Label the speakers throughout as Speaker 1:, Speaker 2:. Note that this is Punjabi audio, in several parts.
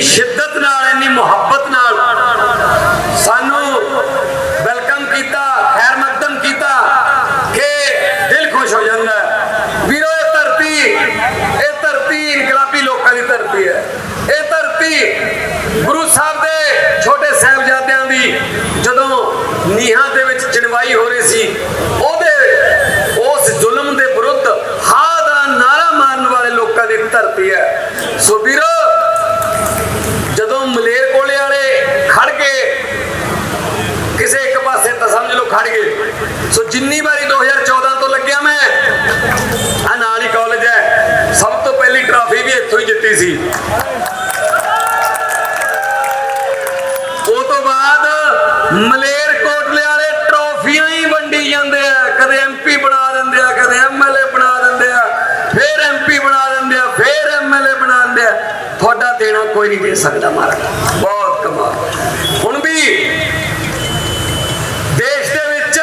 Speaker 1: ਇੰਨੀ ਸ਼ਿੱਦਤ ਨਾਲ ਇੰਨੀ ਮੁਹੱਬਤ ਨਾਲ ਸਾਨੂੰ ਵੈਲਕਮ ਕੀਤਾ ਖੈਰ ਮਕਦਮ ਕੀਤਾ ਕਿ ਦਿਲ ਖੁਸ਼ ਹੋ ਜਾਂਦਾ ਹੈ। ਵੀਰੋ ਇਹ ਧਰਤੀ ਇਹ ਧਰਤੀ ਇਨਕਲਾਬੀ ਲੋਕਾਂ ਦੀ ਧਰਤੀ ਹੈ ਇਹ ਧਰਤੀ ਗੁਰੂ ਸਾਹਿਬ ਦੇ ਛੋਟੇ ਸਾਹਿਬਜ਼ਾਦਿਆਂ ਦੀ ਜਦੋਂ ਨੀਹਾਂ ਦੇ ਵਿੱਚ ਚਣਵਾਈ ਹੋ ਰਹੀ ਸੀ ਉਹਦੇ ਉਸ ਜ਼ੁਲਮ ਦੇ ਵਿਰੁੱਧ ਹਾਂ ਦਾ ਨਾਰਾ ਮਾਰਨ ਵਾਲੇ ਲੋਕਾਂ ਦੀ ਧਰਤੀ ਹੈ ਸੋ ਵੀਰੋ ਜਦੋਂ ਮਲੇਰਕੋਟਲੇ ਵਾਲੇ ਖੜ ਕੇ ਕਿਸੇ ਇੱਕ ਪਾਸੇ ਤਾਂ ਸਮਝ ਲਓ ਖੜ ਗਏ ਸੋ ਜਿੰਨੀ ਵਾਰੀ 2014 ਤੋਂ ਲੱਗਿਆ ਮੈਂ ਆ ਨਾਲ ਹੀ ਕਾਲਜ ਹੈ। ਸਭ ਤੋਂ ਪਹਿਲੀ ਟਰਾਫੀ ਵੀ ਇੱਥੋਂ ਹੀ ਜਿੱਤੀ ਸੀ। ਉਹ ਤੋਂ ਬਾਅਦ ਮਲੇਰਕੋਟਲੇ ਵਾਲੇ ਟਰੋਫੀਆਂ ਹੀ ਵੰਡੀ ਜਾਂਦੇ ਆ। ਕਦੇ ਐਮਪੀ ਬਣਾ ਦਿੰਦੇ ਆ, ਕਦੇ ਐਮਐਲਏ ਬਣਾ ਦਿੰਦੇ ਆ, ਫਿਰ ਐਮਪੀ ਬਣਾ ਦਿੰਦੇ ਆ, ਫਿਰ ਐਮਐਲਏ ਬਣਾ ਦਿੰਦੇ ਆ। ਤੁਹਾਡਾ ਦੇਣਾ ਕੋਈ ਨਹੀਂ ਦੇ ਸਕਦਾ ਮਹਾਰਾਜ। ਬਹੁਤ ਕਮਾਲ। ਹੁਣ ਵੀ ਦੇਸ਼ ਦੇ ਵਿੱਚ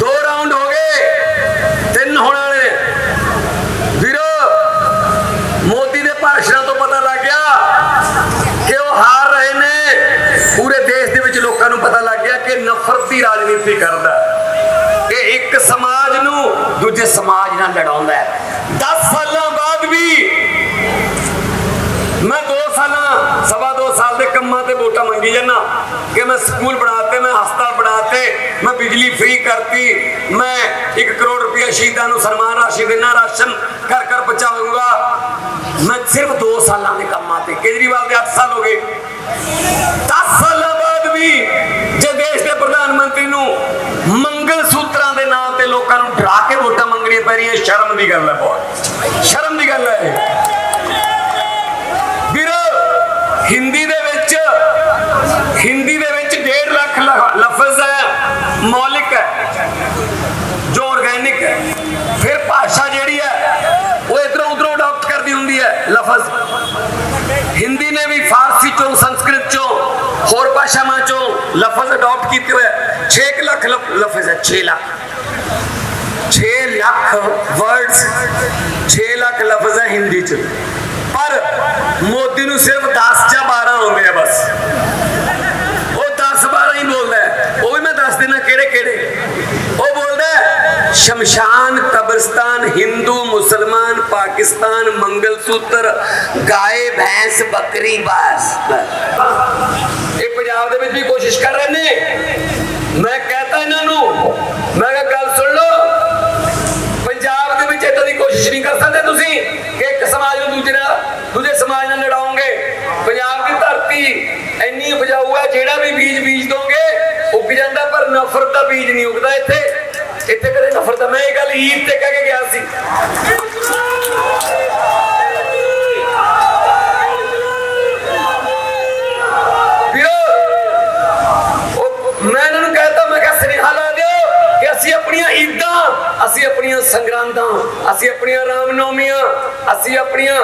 Speaker 1: ਦੋ ਰਾਉਂਡ ਹੋ ਗਏ ਤਿੰਨ ਹੋਣ ਵਾਲੇ ਨੇ। ਵੀਰੋ ਮੋਦੀ ਦੇ ਭਾਸ਼ਣਾਂ ਤੋਂ ਪਤਾ ਲੱਗ ਗਿਆ ਕਿ ਉਹ ਹਾਰ ਰਹੇ ਨੇ ਪੂਰੇ ਦੇਸ਼ ਦੇ ਵਿੱਚ ਲੋਕਾਂ ਨੂੰ ਪਤਾ ਲੱਗ ਗਿਆ ਕਿ ਨਫ਼ਰਤ ਦੀ ਕਰਦਾ ਇਹ ਇੱਕ ਸਮਾਜ ਨੂੰ ਦੂਜੇ ਸਮਾਜ ਨਾਲ ਲੜਾਉਂਦਾ ਹੈ। 10 ਸਾਲਾਂ ਬਾਅਦ ਵੀ ਮੈਂ 2 ਸਾਲਾਂ, ਸਵਾ 2 ਸਾਲ ਦੇ ਕੰਮਾਂ ਤੇ ਵੋਟਾਂ ਮੰਗੀ ਜਾਂਦਾ। ਕਿ ਮੈਂ ਸਕੂਲ ਬਣਾਤੇ, ਮੈਂ ਹਸਪਤਾਲ ਬਣਾਤੇ, ਮੈਂ ਬਿਜਲੀ ਫ੍ਰੀ ਕਰਤੀ, ਮੈਂ 1 ਕਰੋੜ ਰੁਪਏ ਸ਼ਹੀਦਾਂ ਨੂੰ ਸਨਮਾਨ ਰਾਸ਼ੀ ਦੇਣਾ ਰਾਸ਼ਨ ਘਰ ਘਰ ਪਹੁੰਚਾਊਂਗਾ ਮੈਂ ਸਿਰਫ 2 ਸਾਲਾਂ ਦੇ ਕੰਮਾਂ ਤੇ, ਕੇਜਰੀਵਾਲ ਦੇ 8 ਸਾਲ ਹੋ ਗਏ। 10 ਸਾਲਾਂ ਬਾਅਦ ਵੀ ਨੂੰ ਮੰਗਲ ਸੂਤਰਾਂ ਦੇ ਨਾਂ ਤੇ ਲੋਕਾਂ ਨੂੰ ਡਰਾ ਕੇ ਵੋਟਾਂ ਮੰਗਣੀਆਂ ਪੈ ਰਹੀਆਂ, ਸ਼ਰਮ ਦੀ ਗੱਲ ਹੈ ਬਹੁਤ। ਸ਼ਰਮ ਦੀ ਗੱਲ ਹੈ ਵੀਰ, ਹਿੰਦੀ ਦੇ ਵਿੱਚ, ਹਿੰਦੀ ਦੇ ਵਿੱਚ 1.5 ਲੱਖ ਲਫ਼ਜ਼ ਹੈ, ਮੌਲਿਕ ਹੈ, ਜੋ ਆਰਗੈਨਿਕ ਹੈ। ਫਿਰ ਭਾਸ਼ਾ ਜਿਹੜੀ ਹੈ, ਉਹ ਇਧਰੋਂ ਉਧਰੋਂ ਅਡਾਪਟ ਕਰਦੀ ਹੁੰਦੀ ਹੈ, ਲਫ਼ਜ਼। ਹਿੰਦੀ ਨੇ ਵੀ ਫਾਰਸੀ ਚੋਂ, ਸੰਸਕ੍ਰਿਤ ਚੋਂ ਹੋਰ ਭਾਸ਼ਾਵਾਂ ਲਫ਼ਜ਼ ਅਡਾਪਟ ਕੀਤੇ ਹੋਏ 6 ਲੱਖ ਲਫ਼ਜ਼ ਹੈ 6 ਲੱਖ। 6 ਲੱਖ ਵਰਡਸ 6 ਲੱਖ ਲਫ਼ਜ਼ ਹੈ ਹਿੰਦੀ ਚ। ਪਰ ਮੋਦੀ ਨੂੰ ਸਿਰਫ 10 ਜਾਂ 12 ਆਉਂਦੇ ਆ ਬਸ। ਉਹ 10 12 ਹੀ ਬੋਲਦਾ ਉਹ ਵੀ ਮੈਂ ਦੱਸ ਦਿੰਦਾ ਕਿਹੜੇ ਕਿਹੜੇ ਉਹ ਬੋਲਦਾ ਸ਼ਮਸ਼ਾਨ ਕਬਰਸਤਾਨ ਹਿੰਦੂ ਮੁਸਲਮਾਨ ਪਾਕਿਸਤਾਨ ਮੰਗਲ ਗਾਏ ਭੈਂਸ ਬੱਕਰੀ ਬਾਸ ਇਹ ਪੰਜਾਬ ਦੇ ਵਿੱਚ ਵੀ ਕੋਸ਼ਿਸ਼ ਕਰ ਰਹੇ ਨੇ ਮੈਂ ਕਹਤਾ ਇਹਨਾਂ ਨੂੰ ਮੈਂ ਕਿਹਾ ਗੱਲ ਸੁਣ ਲਓ ਪੰਜਾਬ ਦੇ ਵਿੱਚ ਇਦਾਂ ਦੀ ਕੋਸ਼ਿਸ਼ ਨਹੀਂ ਕਰ ਸਕਦੇ ਤੁਸੀਂ ਕਿ ਇੱਕ ਸਮਾਜ ਨੂੰ ਦੂਜੇ ਨਾਲ ਦੂਜੇ ਸਮਾਜ ਨਾਲ ਲੜਾਓਗੇ ਪੰਜਾਬ ਦੀ ਧਰਤੀ ਇੰਨੀ ਉਪਜਾਊ ਹੈ ਜਿਹੜਾ ਵੀ ਬੀਜ ਬੀਜ ਦੋਗੇ ਉੱਗ ਜਾਂਦਾ ਪਰ ਨਫ਼ਰਤ ਦਾ ਬੀਜ ਨਹੀਂ ਉੱਗਦਾ ਇੱਥੇ ਇੱਥੇ ਕਦੇ ਨਫ਼ਰਤ ਦਾ ਮੈਂ ਇਹ ਗੱਲ ਈਦ ਤੇ ਕਹਿ ਕੇ ਗਿਆ ਸੀ। ਮੈਂ ਇਹਨਾਂ ਨੂੰ ਕਹਿਤਾ, ਮੈਂ ਕਿਹਾ, ਸੁਨੇਹਾ ਲਾ ਦਿਓ ਕਿ ਅਸੀਂ ਆਪਣੀਆਂ ਈਦਾਂ, ਅਸੀਂ ਆਪਣੀਆਂ ਸੰਗਰਾਂਦਾਂ, ਅਸੀਂ ਆਪਣੀਆਂ ਰਾਮਨੌਮੀਆਂ, ਅਸੀਂ ਆਪਣੀਆਂ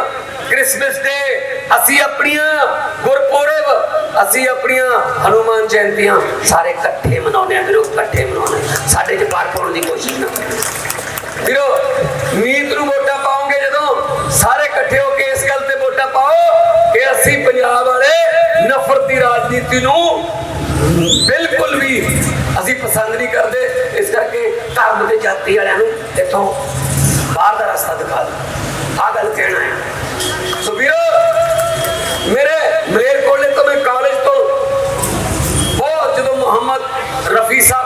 Speaker 1: ਕ੍ਰਿਸਮਸ ਡੇ, ਅਸੀਂ ਆਪਣੀਆਂ ਗੁਰਪੁਰਬ, ਅਸੀਂ ਆਪਣੀਆਂ ਹਨੂਮਾਨ ਜਯੰਤੀਆਂ ਸਾਰੇ ਇਕੱਠੇ ਮਨਾਉਂਦੇ ਆ ਵੀਰੋ, ਇਕੱਠੇ ਮਨਾਉਂਦੇ ਸਾਡੇ ਚ ਬਾਹਰ ਪਾਉਣ ਦੀ ਕੋਸ਼ਿਸ਼ ਨਾ ਕਰੋ। ਵੀਰੋ, ਮੀਤ ਨੂੰ ਵੋਟਾਂ ਪਾਉਂਗੇ ਜਦੋਂ ਸਾਰੇ ਇਕੱਠੇ ਹੋ ਕੇ ਇਸ ਗੱਲ ਤੇ ਵੋਟਾਂ ਪਾਓ ਕਿ ਅਸੀਂ ਪੰਜਾਬ ਵਾਲੇ ਨਫ਼ਰਤ ਦੀ ਰਾਜਨੀਤੀ ਨੂੰ ਬਿਲਕੁਲ ਵੀ ਅਸੀਂ ਪਸੰਦ ਨਹੀਂ ਕਰਦੇ। ਇਸ ਕਰਕੇ ਧਰਮ ਤੇ ਜਾਤੀ ਵਾਲਿਆਂ ਨੂੰ ਇੱਥੋਂ ਬਾਹਰ ਦਾ ਰਸਤਾ ਦਿਖਾ ਦਿਓ। ਆ ਗੱਲ ਕਹਿਣਾ ਹੈ। ਸੋ ਵੀਰੋ, ਮੇਰੇ ਮਲੇਰਕੋਟਲੇ ਤੋਂ ਮੈਂ ਕਾਲਜ ਤੋਂ ਬਹੁਤ ਜਦੋਂ ਮੁਹੰਮਦ ਰਫੀ ਸਾਹਿਬ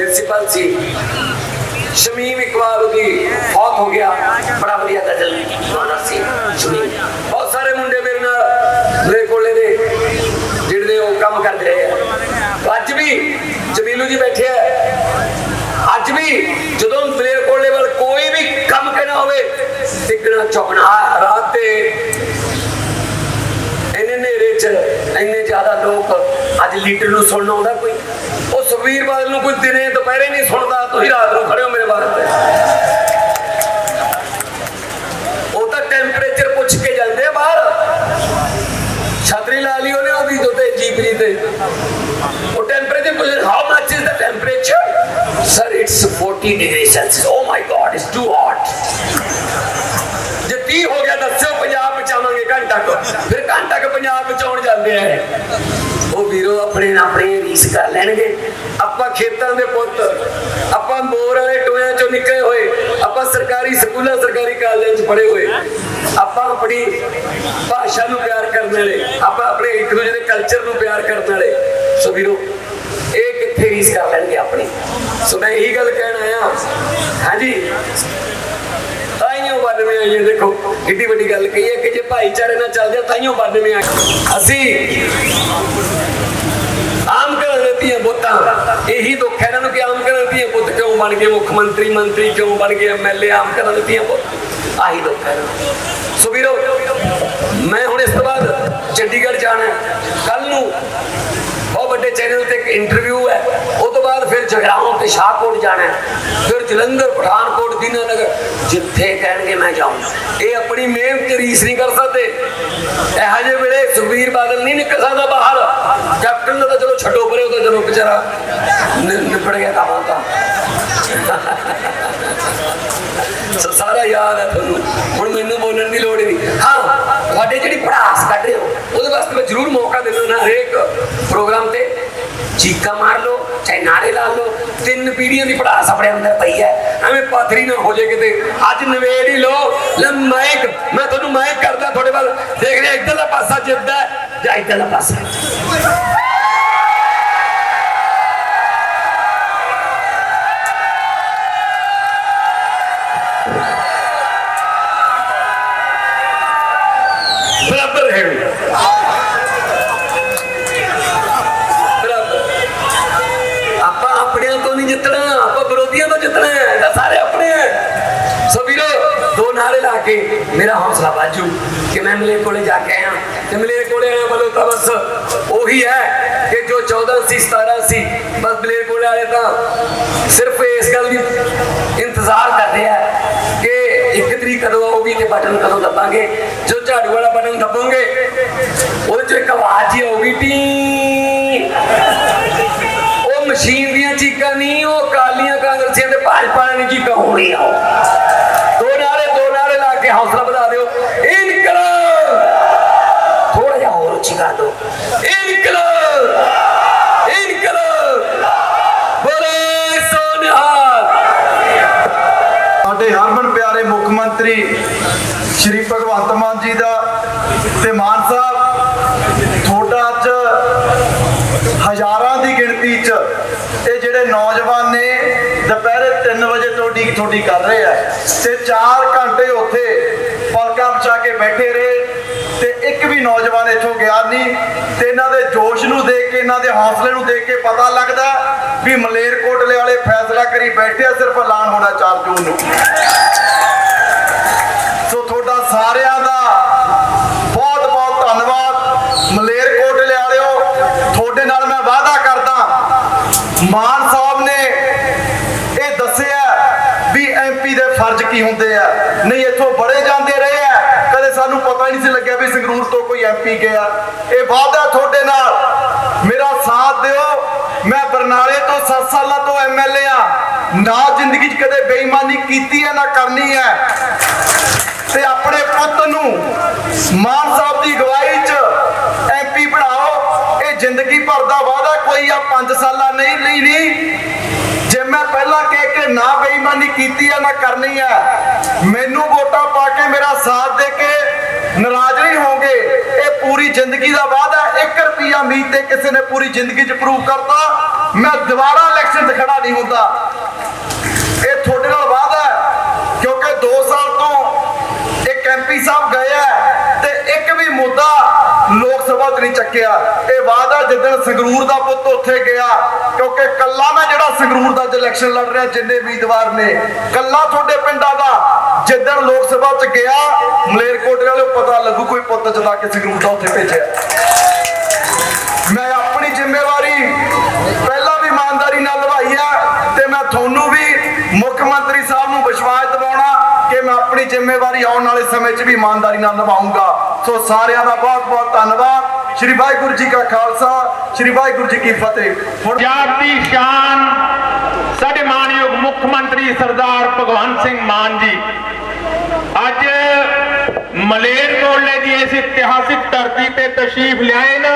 Speaker 1: ਪ੍ਰਿੰਸੀਪਲ ਸੀ। ਸ਼ਮੀਮ ਇਕਬਾਲ ਉਹਦੀ ਫੌਤ ਹੋ ਗਿਆ। ਬੜਾ ਵਧੀਆ ਗਜ਼ਲ ਗਾਉਂਦਾ ਸੀ। ਸ਼ਮੀਮ, ਬਹੁਤ ਸਾਰੇ ਮੁੰਡੇ ਮੇਰੇ ਨਾਲ ਮੇਰੇ ਕੋਲੇ ਦੇ ਜਿਹੜੇ ਉਹ ਕੰਮ ਕਰਦੇ ਰਹੇ ਆ। ਅੱਜ ਵੀ ਜਮੀਲੂ ਜੀ ਬੈਠੇ ਆ। ਅੱਜ ਵੀ ਜਦੋਂ ਮੇਰੇ ਕੋਲੇ ਵੱਲ ਕੋਈ ਵੀ ਕੰਮ ਕਰਨਾ ਹੋਵੇ ਟਿਕਣਾ ਚੁੱਕਣਾ, ਰਾਤ ਤੇ ਇੰਨੇ ਨੇਰੇ ਚ ਇੰਨੇ ਜ਼ਿਆਦਾ ਲੋਕ ਅੱਜ ਲੀਡਰ ਨੂੰ ਸੁਣਨ ਆਉਂਦਾ ਕੋਈ? ਸੁਖਬੀਰ ਬਾਦਲ ਨੂੰ ਕੋਈ ਦਿਨੇ ਦੁਪਹਿਰੇ ਨਹੀਂ ਸੁਣਦਾ, ਤੁਸੀਂ ਰਾਤ ਨੂੰ ਖੜੇ ਹੋ ਮੇਰੇ ਵਾਸਤੇ ਉਹ ਤਾਂ ਟੈਂਪਰੇਚਰ ਪੁੱਛ ਕੇ ਜਾਂਦੇ ਆ ਬਾਹਰ। ਛਤਰੀ ਲਾ ਲਈ ਉਹਨੇ ਉਹਦੀ ਜੋਤੇ ਜੀਪਰੀ ਤੇ। ਉਹ ਟੈਂਪਰੇਚਰ ਪੁੱਛ how much is the temperature sir it's 14 degree Celsius oh my God it's too hot ਜੇ 30 ਹੋ ਗਿਆ ਦੱਸੋ ਪੰਜਾਬ ਬਚਾਵਾਂਗੇ ਘੰਟਾ ਕੋ। ਫਿਰ ਘੰਟਾ ਕ ਪੰਜਾਬ ਬਚਾਉਣ ਜਾਂਦੇ ਆ। ਉਹ ਵੀਰੋ ਆਪਣੇ ਆਪਣੇ ਰੀਸ ਕਰ ਲੈਣਗੇ। ਆਪਾਂ ਖੇਤਾਂ ਦੇ ਪੁੱਤ, ਆਪਾਂ ਮੋਰ ਵਾਲੇ ਟੋਇਆਂ ਚੋਂ ਨਿਕਲੇ ਹੋਏ, ਆਪਾਂ ਸਰਕਾਰੀ ਸਕੂਲਾਂ, ਸਰਕਾਰੀ ਕਾਲਜਾਂ 'ਚ ਪੜ੍ਹੇ ਹੋਏ। ਆਪਾਂ ਆਪਣੀ ਭਾਸ਼ਾ ਨੂੰ ਪਿਆਰ ਕਰਨ ਵਾਲੇ, ਆਪਾਂ ਆਪਣੇ ਇੱਕ ਦੂਜੇ ਦੇ ਕਲਚਰ ਨੂੰ ਪਿਆਰ ਕਰਨ ਵਾਲੇ। ਸੋ ਵੀਰੋ, ਇਹ ਕਿੱਥੇ ਰੀਸ ਕਰ ਲੈਣਗੇ ਆਪਣੀ? ਸੋ ਮੈਂ ਇਹੀ ਗੱਲ ਕਹਿਣ ਆਇਆ। ਹਾਂਜੀ। ਤਾਈਓ ਬੰਨਵੇਂ ਆਈਏ, ਦੇਖੋ, ਕਿੱਡੀ ਵੱਡੀ ਗੱਲ ਕਹੀ ਹੈ ਕਿ ਜੇ ਭਾਈਚਾਰੇ ਨਾਲ ਚੱਲਦੇ ਆ, ਤਾਈਓ ਬੰਨਵੇਂ ਆ ਅਸੀਂ ਆਮ ਕਰਨ ਇਹੀ ਦੁੱਖ ਹੈ ਇਹਨਾਂ ਨੂੰ ਕਿ ਆਮ ਕਰਨ ਦਿੱਤੀਆਂ ਪੁੱਤ ਕਿਉਂ ਬਣ ਗਏ? ਮੁੱਖ ਮੰਤਰੀ ਮੰਤਰੀ ਕਿਉਂ ਬਣ ਗਏ? ਐਮਐਲਏ ਆਮ ਕਰਨ ਦਿੱਤੀਆਂ ਪੁੱਤ। ਆਹੀ ਦੁੱਖ ਹੈ ਸੋ ਵੀਰੋ, ਮੈਂ ਹੁਣ ਇਸ ਤੋਂ ਬਾਅਦ ਚੰਡੀਗੜ੍ਹ ਜਾਣਾ ਕੱਲ ਨੂੰ ਬਹੁਤ ਵੱਡੇ ਚੈਨਲ ਤੇ ਇੱਕ ਇੰਟਰਵਿਊ ਹੈ ਉਹ ਤੋਂ ਬਾਅਦ ਫਿਰ ਜਗਰਾਉਂ ਤੇ ਸ਼ਾਹਕੋਟ ਜਾਣਾ ਫਿਰ ਜਲੰਧਰ, ਪਠਾਨਕੋਟ, ਦੀਨਾਨਗਰ, ਜਿੱਥੇ ਕਹਿਣਗੇ ਮੈਂ ਜਾਊਂਗਾ। ਇਹ ਆਪਣੀ ਮਿਹਨਤ ਰੀਸ ਨਹੀਂ ਕਰ ਸਕਦੇ। ਇਹੋ ਜਿਹੇ ਵੇਲੇ ਸੁਖਬੀਰ ਬਾਦਲ ਨਹੀਂ ਨਿਕਲ ਸਕਦਾ ਬਾਹਰ। ਕੈਪਟਨ ਦਾ ਚਲੋ ਛੱਡੋ ਪਰੇ, ਉਹ ਚਲੋ ਵਿਚਾਰਾ ਨਿ- ਗਿਆ ਕੰਮ ਤਾਂ। ਸੋ, ਸਾਰਾ ਯਾਦ ਹੈ ਤੁਹਾਨੂੰ। ਹੁਣ ਮੈਨੂੰ ਬੋਲਣ ਦੀ ਲੋੜ ਹੀ ਨਹੀਂ। ਹਾਂ, ਤੁਹਾਡੇ ਜਿਹੜੀ ਪੜਾਸ ਕੱਢ ਰਹੇ ਹੋ, ਉਹਦੇ ਵਾਸਤੇ ਮੈਂ ਜ਼ਰੂਰ ਮੌਕਾ ਦੇਣਾ ਹਰੇਕ ਪ੍ਰੋਗਰਾਮ ਤੇ। ਚੀਕਾ ਮਾਰ ਲਓ, ਚਾਹੇ ਨਾਰੇ ਲਾ ਲਓ, ਤਿੰਨ ਪੀੜੀਆਂ ਦੀ ਪੜਾਸ ਆਪਣੇ ਅੰਦਰ ਪਈ ਹੈ। ਐਵੇਂ ਪਾਥਰੀ ਨਾ ਹੋ ਜਾਏ ਕਿਤੇ। ਅੱਜ ਨਵੇੜ ਹੀ ਲਓ, ਲੈ ਮੈਂ ਤੁਹਾਨੂੰ ਮਾਈਕ ਕਰਦਾ ਤੁਹਾਡੇ ਵੱਲ। ਦੇਖ ਰਿਹਾ, ਇੱਧਰਲਾ ਪਾਸਾ ਜਿੱਤਦਾ ਹੈ ਜਾਂ ਇੱਧਰਲਾ ਪਾਸਾ? ਹੌਸਲਾ ਬਾਜੂ ਕਿ ਮੈਂ ਮਲੇ ਕੋਲੇ ਜਾ ਕੇ ਆਇਆ। ਤੇ ਮਲੇ ਕੋਲੇ ਆਇਆ ਬਲੋ ਤਾਂ ਬਸ ਉਹੀ ਹੈ ਕਿ ਜੋ 14 ਸੀ 17 ਸੀ, ਬਸ ਮਲੇ ਕੋਲੇ ਵਾਲੇ ਤਾਂ ਸਿਰਫ ਇਸ ਗੱਲ ਦੀ ਇੰਤਜ਼ਾਰ ਕਰਦੇ ਆ ਕਿ ਇੱਕ ਤਰੀਕ ਕਦੋਂ ਆਊਗੀ ਤੇ ਬਟਨ ਕਦੋਂ ਦੱਬਾਂਗੇ। ਜੋ ਝਾੜੂ ਵਾਲਾ ਬਟਨ ਦੱਬੋਗੇ ਉਹਦੇ ਚ ਇੱਕ ਆਵਾਜ਼ ਹੀ ਆਊਗੀ ਟੀ ਉਹ ਮਸ਼ੀਨ ਦੀਆਂ ਚੀਕਾਂ ਨਹੀਂ ਉਹ ਕਾਲੀਆਂ ਕਾਂਗਰਸੀਆਂ ਤੇ ਭਾਜਪਾ ਵਾਲਿਆਂ ਦੀ ਚੀਕਾਂ ਹੋਣੀਆਂ ਦੋ ਨਾਰੇ ਦੋ ਨਾਰੇ ਲਾ ਕੇ ਹੌਸਲਾ ਵਧਾ ਦਿਓ ਇਨਕਲਾਬ ਥੋੜਾ ਜਿਹਾ ਹੋਰ ਉੱਚੀ ਕਰ ਦਿਓ ਇਨਕਲਾਬ ਇਨਕਲਾਬ ਬੋਲੇ ਸੋਨਿਹਾਲ
Speaker 2: ਸਾਡੇ ਹਰਮਨ ਪਿਆਰੇ ਮੁੱਖ ਮੰਤਰੀ ਸ਼੍ਰੀ ਭਗਵੰਤ ਮਾਨ ਜੀ ਦਾ ਤੇ ਮਾਨ ਸਾਹਿਬ ਤੁਹਾਡਾ ਅੱਜ ਹਜ਼ਾਰਾਂ ਦੀ ਇਹ ਜਿਹੜੇ ਨੌਜਵਾਨ ਨੇ ਦੁਪਹਿਰੇ 3 ਵਜੇ ਤੋਂ ਤੁਹਾਡੀ ਕਰ ਰਹੇ ਆ ਤੇ 4 ਘੰਟੇ ਉੱਥੇ ਪਲਕਾਂ ਵਿਛਾ ਕੇ ਬੈਠੇ ਰਹੇ ਤੇ ਇੱਕ ਵੀ ਨੌਜਵਾਨ ਇੱਥੋਂ ਗਿਆ ਨਹੀਂ ਤੇ ਇਹਨਾਂ ਦੇ ਜੋਸ਼ ਨੂੰ ਦੇਖ ਕੇ, ਇਹਨਾਂ ਦੇ ਹੌਸਲੇ ਨੂੰ ਦੇਖ ਕੇ ਪਤਾ ਲੱਗਦਾ ਵੀ ਮਲੇਰਕੋਟਲੇ ਵਾਲੇ ਫੈਸਲਾ ਕਰੀ ਬੈਠੇ ਆ ਸਿਰਫ ਐਲਾਨ ਹੋਣਾ 4 ਜੂਨ ਨੂੰ। ਸੋ ਤੁਹਾਡਾ ਸਾਰਿਆਂ ਦਾ ਬਹੁਤ ਬਹੁਤ ਧੰਨਵਾਦ ਮਲੇਰਕੋਟਲੇ ਵਾਲਿਓ ਤੁਹਾਡੇ ਨਾਲ ਮੈਂ ਵਾਅਦਾ ਕਰਦਾ ਮਾਨ ਸਾਹਿਬ ਨੇ ਇਹ ਦੱਸਿਆ ਵੀ ਐਮਪੀ ਦੇ ਫਰਜ਼ ਕੀ ਹੁੰਦੇ ਆ। ਨਹੀਂ, ਇੱਥੋਂ ਬੜੇ ਜਾਂਦੇ ਰਹੇ ਆ। ਕਦੇ ਸਾਨੂੰ ਪਤਾ ਹੀ ਨਹੀਂ ਸੀ ਲੱਗਿਆ ਵੀ ਸੰਗਰੂਰ ਤੋਂ ਕੋਈ ਐਮਪੀ ਗਿਆ ਇਹ ਵਾਅਦਾ ਤੁਹਾਡੇ ਨਾਲ। ਮੇਰਾ ਸਾਥ ਦਿਓ। ਮੈਂ ਬਰਨਾਲੇ ਤੋਂ 7 ਸਾਲਾਂ ਤੋਂ ਐਮਐਲਏ ਆ। ਨਾ ਜ਼ਿੰਦਗੀ 'ਚ ਕਦੇ ਬੇਈਮਾਨੀ ਕੀਤੀ ਹੈ, ਨਾ ਕਰਨੀ ਹੈ। ਤੇ ਆਪਣੇ ਪੁੱਤ ਨੂੰ ਮਾਨ ਸਾਹਿਬ ਦੀ ਅਗਵਾਈ ਜ਼ਿੰਦਗੀ ਭਰ ਦਾ ਵਾਅਦਾ ਕੋਈ ਆ 5 ਸਾਲਾਂ ਨਹੀਂ ਲਈ ਨਹੀਂ। ਜੇ ਮੈਂ ਪਹਿਲਾਂ ਕਹਿ ਕੇ ਨਾ ਬੇਈਮਾਨੀ ਕੀਤੀ ਆ, ਨਾ ਕਰਨੀ ਆ, ਮੈਨੂੰ ਵੋਟਾਂ ਪਾ ਕੇ ਮੇਰਾ ਸਾਥ ਦੇ ਕੇ ਨਾਰਾਜ਼ ਨਹੀਂ ਹੋਗੇ ਇਹ ਪੂਰੀ ਜ਼ਿੰਦਗੀ ਦਾ ਵਾਅਦਾ 1 ਰੁਪਿਆ ਉਮੀਦ ਤੇ ਕਿਸੇ ਨੇ ਪੂਰੀ ਜ਼ਿੰਦਗੀ 'ਚ ਪ੍ਰੂਵ ਕਰਤਾ। ਮੈਂ ਦੁਬਾਰਾ ਇਲੈਕਸ਼ਨ 'ਚ ਖੜਾ ਨਹੀਂ ਹੁੰਦਾ। ਇਹ ਤੁਹਾਡੇ ਨਾਲ ਵਾਅਦਾ ਕਿਉਂਕਿ 2 ਸਾਲ ਤੋਂ ਇੱਕ ਐਮਪੀ ਸਾਹਿਬ ਗਏ ਆ। ਪੁੱਤ ਸਭਾ ਨਹੀਂ ਚੱਕਿਆ। ਇਹ ਵਾਅਦਾ ਜਿੱਦਣ ਸੰਗਰੂਰ ਦਾ ਪੁੱਤ ਉੱਥੇ ਗਿਆ, ਕਿਉਂਕਿ ਕੱਲਾ ਮੈਂ ਜਿਹੜਾ ਸੰਗਰੂਰ ਦਾ ਇਲੈਕਸ਼ਨ ਲੜ ਰਿਹਾ, ਜਿੰਨੇ ਉਮੀਦਵਾਰ ਨੇ, ਕੱਲਾ ਤੁਹਾਡੇ ਪਿੰਡਾਂ ਦਾ। ਜਿੱਦਣ ਲੋਕ ਸਭਾ 'ਚ ਗਿਆ, ਮਲੇਰਕੋਟਲੇ ਵਾਲੇ ਪਤਾ ਲੱਗੂ ਕੋਈ ਪੁੱਤ ਚਲਾ ਕੇ ਸੰਗਰੂਰ ਦਾ ਉੱਥੇ ਭੇਜਿਆ। ਮੈਂ ਆਪਣੀ ਜ਼ਿੰਮੇਵਾਰੀ ਪਹਿਲਾਂ ਵੀ ਇਮਾਨਦਾਰੀ ਨਾਲ ਨਿਭਾਈ ਹੈ ਤੇ ਮੈਂ ਤੁਹਾਨੂੰ ਵੀ ਮੁੱਖ ਮੰਤਰੀ ਸਾਹਿਬ ਨੂੰ ਵਿਸ਼ਵਾਸ ਦਿਵਾਉਣਾ ਕਿ ਮੈਂ ਆਪਣੀ ਜ਼ਿੰਮੇਵਾਰੀ ਆਉਣ ਵਾਲੇ ਸਮੇਂ 'ਚ ਵੀ ਇਮਾਨਦਾਰੀ ਨਾਲ ਨਿਭਾਉਂਗਾ ਸੋ ਸਾਰਿਆਂ ਦਾ ਬਹੁਤ ਬਹੁਤ ਧੰਨਵਾਦ। ਸ਼੍ਰੀ ਵਾਹਿਗੁਰੂ ਜੀ ਕਾ ਖਾਲਸਾ, ਸ਼੍ਰੀ ਵਾਹਿਗੁਰੂ ਜੀ ਕੀ ਫਤਿਹ।
Speaker 3: ਪੰਜਾਬ ਦੀ ਸ਼ਾਨ, ਸਾਡੇ ਮਾਨਯੋਗ ਮੁੱਖ ਮੰਤਰੀ ਸਰਦਾਰ ਭਗਵੰਤ ਸਿੰਘ ਮਾਨ ਜੀ। ਅੱਜ ਮਲੇਰਕੋਟਲੇ ਦੀ ਇਸ ਇਤਿਹਾਸਿਕ ਧਰਤੀ ਤੇ ਤਸ਼ਰੀਫ ਲਿਆਏ ਨਾ,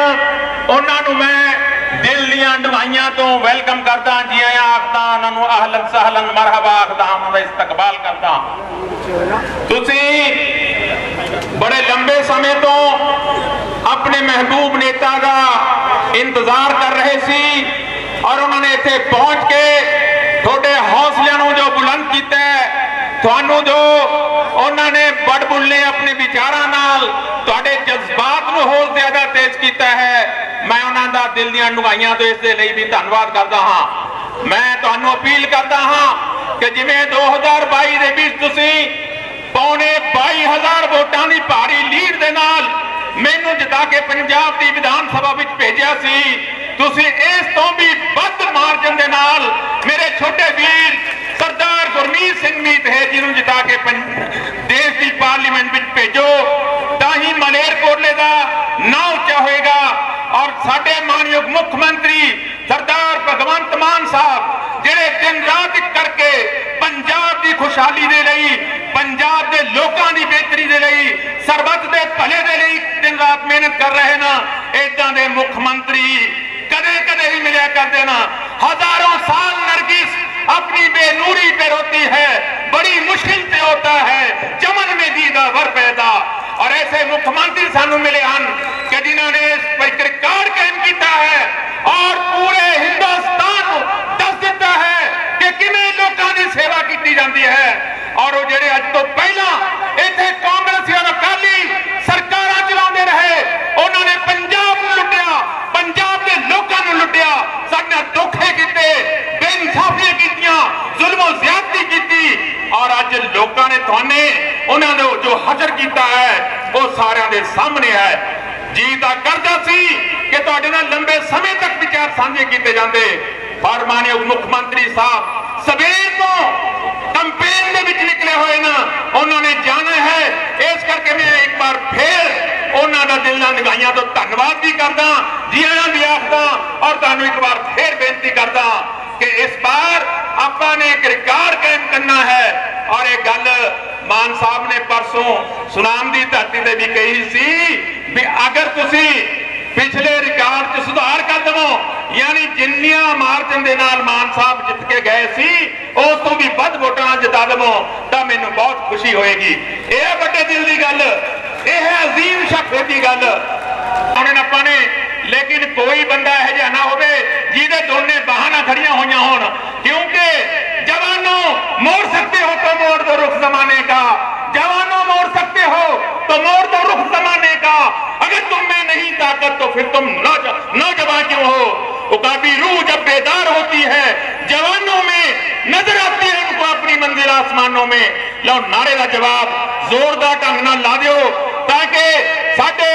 Speaker 3: ਉਹਨਾਂ ਨੂੰ ਮੈਂ ਦਿਲ ਦੀਆਂ ਡਵਾਈਆਂ ਤੋਂ ਵੈਲਕਮ ਕਰਦਾ ਜੀ ਆਇਆਂ ਆਖਦਾ ਉਹਨਾਂ ਨੂੰ ਅਹਲਨ ਸਹਲਨ ਮਰਹਬਾ ਆਖਦਾ ਉਹਨਾਂ ਦਾ ਇਸਤਕਬਾਲ ਕਰਦਾ ਤੁਸੀਂ ਬੜੇ ਲੰਬੇ ਸਮੇਂ ਤੋਂ ਆਪਣੇ ਮਹਿਬੂਬ ਨੇਤਾ ਦਾ ਇੰਤਜ਼ਾਰ ਕਰ ਰਹੇ ਸੀ ਔਰ ਉਹਨਾਂ ਨੇ ਇੱਥੇ ਪਹੁੰਚ ਕੇ ਤੁਹਾਡੇ ਹੌਸਲਿਆਂ ਨੂੰ ਜੋ ਬੁਲੰਦ ਕੀਤਾ ਤੁਹਾਨੂੰ ਜੋ ਉਹਨਾਂ ਨੇ ਬੜਬੁੱਲੇ ਆਪਣੇ ਵਿਚਾਰਾਂ ਨਾਲ ਤੁਹਾਡੇ ਜਜ਼ਬਾਤ ਨੂੰ ਹੋਰ ਜ਼ਿਆਦਾ ਤੇਜ਼ ਕੀਤਾ ਹੈ, ਮੈਂ ਉਹਨਾਂ ਦਾ ਦਿਲ ਦੀਆਂ ਡੂੰਘਾਈਆਂ ਤੋਂ ਇਸ ਦੇ ਲਈ ਵੀ ਧੰਨਵਾਦ ਕਰਦਾ ਹਾਂ। ਮੈਂ ਤੁਹਾਨੂੰ ਅਪੀਲ ਕਰਦਾ ਹਾਂ ਕਿ ਜਿਵੇਂ 2022 ਦੇ ਵਿੱਚ ਤੁਸੀਂ ਪੌਣੇ 22000 ਵੋਟਾਂ ਦੀ ਭਾਰੀ ਲੀਡ ਦੇ ਨਾਲ ਮੈਨੂੰ ਜਿਤਾ ਕੇ ਪੰਜਾਬ ਦੀ ਵਿਧਾਨ ਸਭਾ ਵਿੱਚ ਭੇਜਿਆ ਸੀ, ਤੁਸੀਂ ਇਸ ਤੋਂ ਵੀ ਮਾਰਜਨ ਦੇ ਨਾਲ ਮੇਰੇ ਛੋਟੇ ਵੀਰ ਸਰਦਾਰ ਗੁਰਮੀਤ ਸਿੰਘ ਮੀਤਹੇ ਜੀ ਨੂੰ ਜਿਤਾ ਕੇ ਦੇਸ਼ ਦੀ ਪਾਰਲੀਮੈਂਟ ਵਿੱਚ ਭੇਜੋ। ਤਾਂ ਹੀ ਮਲੇਰਕੋਟਲੇ ਦਾ ਨਾਂ ਉੱਚਾ ਹੋਏਗਾ ਔਰ ਸਾਡੇ ਮਾਨਯੋਗ ਮੁੱਖ ਮੰਤਰੀ ਸਰਦਾਰ ਭਗਵੰਤ ਮਾਨ ਸਾਹਿਬ, ਜਿਹੜੇ ਦਿਨ ਰਾਤ ਕਰਕੇ ਪੰਜਾਬ ਦੀ ਖੁਸ਼ਹਾਲੀ ਦੇ ਲਈ, ਪੰਜਾਬ ਦੇ ਲੋਕਾਂ ਦੀ ਬਿਹਤਰੀ ਦੇ ਲਈ, ਸਰਬੱਤ ਦੇ ਭਲੇ ਦੇ ਲਈ ਦਿਨ ਰਾਤ ਮਿਹਨਤ ਕਰ ਰਹੇ ਨਾ ਇਦਾਂ ਦੇ ਮੁੱਖ ਮੰਤਰੀ ਕਦੇ ਕਦੇ ਹੀ ਮਿਲਿਆ ਕਰਦੇ ਨਾ। ہزاروں سال نرگس اپنی بے نوری پہ روتی ہے، بڑی مشکل پہ ہوتا ہے، چمن میں دیدہ بھر پیدا۔ اور ایسے مکھ منتری ملے ہن کہ جنہوں نے کرکار کے ان تھا ਕੀਤੇ ਜਾਂਦੇ। ਪਰ ਮੁੱਖ ਮੰਤਰੀ ਸਾਹਿਬ ਸਵੇਰ ਤੋਂ ਕੰਪੇਨ ਦੇ ਵਿੱਚ ਨਿਕਲੇ ਹੋਏ ਨਾ। ਉਹਨਾਂ ਨੇ ਜਾਣਾ ਹੈ। ਇਸ ਕਰਕੇ ਮੈਂ ਇੱਕ ਵਾਰ ਫੇਰ ਉਹਨਾਂ ਦਾ ਦਿਲ ਨਾਲ ਨਿਗਾਹੀਆਂ ਤੋਂ ਧੰਨਵਾਦ ਵੀ ਕਰਦਾ ਜੀ ਆਇਆਂ ਆਖਦਾ ਔਰ ਤੁਹਾਨੂੰ ਇੱਕ ਵਾਰ ਫੇਰ ਬੇਨਤੀ ਕਰਦਾ ਕਿ ਇਸ ਵਾਰ ਆਪਾਂ ਨੇ ਇੱਕ ਰਿਕਾਰਡ ਕਾਇਮ ਕਰਨਾ ਹੈ। ਔਰ ਇਹ ਗੱਲ ਮਾਨ ਸਾਹਿਬ ਨੇ ਪਰਸੋਂ ਸੁਨਾਮ ਦੀ ਧਰਤੀ ਤੇ ਵੀ ਕਹੀ ਸੀ ਵੀ ਅਗਰ ਤੁਸੀਂ ਪਿਛਲੇ 'ਚ ਸੁਧਾਰ ਕਰ ਦਵੋ ਯਾਨੀ ਜਿੰਨੀਆਂ ਮਾਰਜਨ ਦੇ ਨਾਲ ਮਾਨ ਸਾਹਿਬ ਜਿੱਤ ਕੇ ਗਏ ਸੀ ਉਸ ਤੋਂ ਵੀ ਵੱਧ ਵੋਟਾਂ ਨਾਲ ਜਿਤਾ ਦਵੋ ਤਾਂ ਮੈਨੂੰ ਬਹੁਤ ਖੁਸ਼ੀ ਹੋਏਗੀ ਇਹ ਹੈ ਵੱਡੇ ਦਿਲ ਦੀ ਗੱਲ ਇਹ ਹੈ ਅਜ਼ੀਮ ਸ਼ਖਸੀਅਤ ਦੀ ਗੱਲ ਉਹਨੇ ਆਪਾਂ ਨੇ ਲੇਕਿਨ ਕੋਈ ਬੰਦਾ ਇਹ ਜਿਹਾ ਨਾ ਹੋਵੇ ਜਿਹਦੇ ਦੋਨੇ ਬਾਹਾਂ ਨਾ ਖੜੀਆਂ ਹੋਈਆਂ ਹੋਣ ਕਿਉਂਕਿ जवानों मोड़ सकते हो तो मोड़ दो रुख जमाने का जवानों मोड़ सकते हो तो मोड़ दो रुख जमाने का अगर तुम में نہیں طاقت تو پھر تم نوجوان کیوں ہو؟ اقابی روح جب بیدار ہوتی ہے، جوانوں میں نظر آتی ہے ان کو اپنی منزل آسمانوں میں۔ لو نارے دا جواب زور دا نہ لا دیو، تاکہ ساتھے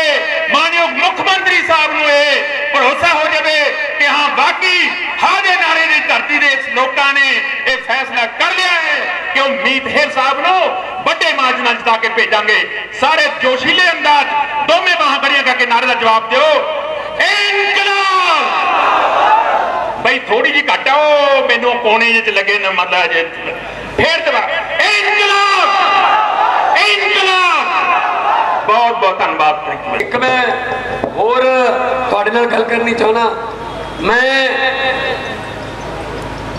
Speaker 3: مانیو مکھ مندری صاحب نوے پر حصہ ہو جبے کہ ہاں باقی ہاں نارے دی دھرتی دے اس لوکہ نے اے فیصلہ کر لیا ہے کہ امید ہے صاحب نو بٹے ماجنہ جتا کے پیجانگے سارے جوشیلے انداز ਅੰਦਾਜ਼ ਨਾਰੇ ਦਾ ਜਵਾਬ ਦਿਓ। ਇਨਕਲਾਬ! ਬਈ ਥੋੜੀ ਜੀ ਘੱਟ ਉਹ ਮੈਨੂੰ ਕੋਨੇ ਜਿਹੇ ਲੱਗੇ ਨਾ ਮਤਲਬ ਜੇ ਫੇਰ ਦੁਬਾਰਾ। ਇਨਕਲਾਬ! ਇਨਕਲਾਬ! ਬਹੁਤ ਬਹੁਤ ਧੰਨਵਾਦ। ਥੈਂਕ ਯੂ
Speaker 1: ਇੱਕ ਮੈਂ ਹੋਰ ਤੁਹਾਡੇ ਨਾਲ ਗੱਲ ਕਰਨੀ ਚਾਹਣਾ ਮੈਂ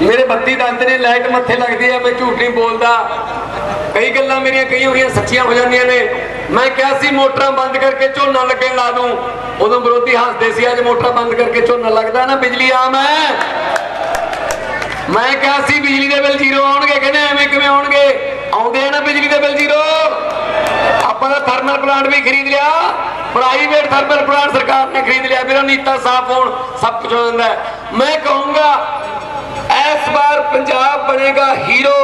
Speaker 1: ਮੇਰੇ ਬੱਤੀ ਦੰਦ ਨੇ ਲਾਈਟ ਮੱਥੇ ਲੱਗਦੀ ਹੈ ਮੈਂ ਝੂਠ ਨਹੀਂ ਬੋਲਦਾ। ਕਈ ਗੱਲਾਂ ਮੇਰੀਆਂ ਕਈ ਹੋਈਆਂ ਸੱਚੀਆਂ ਹੋ ਜਾਂਦੀਆਂ ਨੇ। ਮੈਂ ਕਿਹਾ ਸੀ ਮੋਟਰਾਂ ਬੰਦ ਕਰਕੇ ਝੋਨਾ ਲੱਗਣ ਲਾ ਦੂੰ। ਉਦੋਂ ਵਿਰੋਧੀ ਹੱਸਦੇ ਸੀ ਅੱਜ ਮੋਟਰਾਂ ਬੰਦ ਕਰਕੇ ਝੋਨਾ ਲੱਗਦਾ ਨਾ ਬਿਜਲੀ ਆਮ ਹੈ। ਮੈਂ ਕਿਹਾ ਸੀ ਬਿਜਲੀ ਦੇ ਬਿੱਲ ਜ਼ੀਰੋ ਆਉਣਗੇ ਕਹਿੰਦੇ ਐਵੇਂ ਕਿਵੇਂ ਆਉਣਗੇ? ਆਉਂਦੇ ਆ ਨਾ ਬਿਜਲੀ ਦੇ ਬਿੱਲ ਜ਼ੀਰੋ। ਆਪਾਂ ਦਾ ਥਰਮਲ ਪਲਾਂਟ ਵੀ ਖਰੀਦ ਲਿਆ। ਪ੍ਰਾਈਵੇਟ ਥਰਮਲ ਪਲਾਂਟ ਸਰਕਾਰ ਨੇ ਖਰੀਦ ਲਿਆ। ਮੇਰਾ ਨੀਤਾ ਸਾਫ਼ ਹੋਣ ਸਭ ਕੁਝ ਹੋ ਜਾਂਦਾ ਮੈਂ ਕਹੂੰਗਾ ਇਸ ਵਾਰ ਪੰਜਾਬ ਬਣੇਗਾ ਹੀਰੋ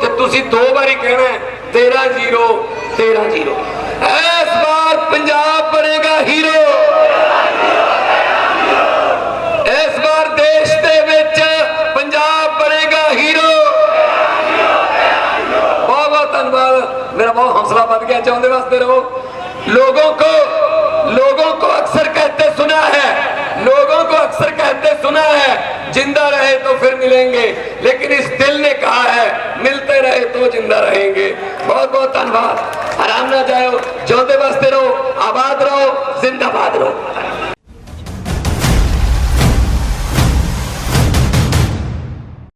Speaker 1: ਤੇ ਤੁਸੀਂ ਦੋ ਵਾਰੀ ਕਹਿਣਾ ਹੈ, 13 ਜ਼ੀਰੋ 13 ਜ਼ੀਰੋ। ਵਾਰ ਪੰਜਾਬ ਬਣੇਗਾ ਹੀਰੋ। ਇਸ ਵਾਰ ਦੇਸ਼ ਦੇ ਵਿੱਚ ਪੰਜਾਬ ਬਣੇਗਾ ਹੀਰੋ। ਬਹੁਤ ਬਹੁਤ ਧੰਨਵਾਦ। ਮੇਰਾ ਬਹੁਤ ਹੌਸਲਾ ਵੱਧ ਗਿਆ। ਚਾਹੁੰਦੇ ਵਾਸਤੇ ਰਹੋ। ਲੋਗੋਂ ਕੋ ਲੋਗੋਂ ਕੋ सुना है जिंदा रहे तो फिर मिलेंगे लेकिन इस दिल ने कहा है मिलते रहे तो जिंदा रहेंगे बहुत बहुत धन्यवाद आराम ना जाओ जोते बसते रहो आबाद रहो जिंदाबाद रहो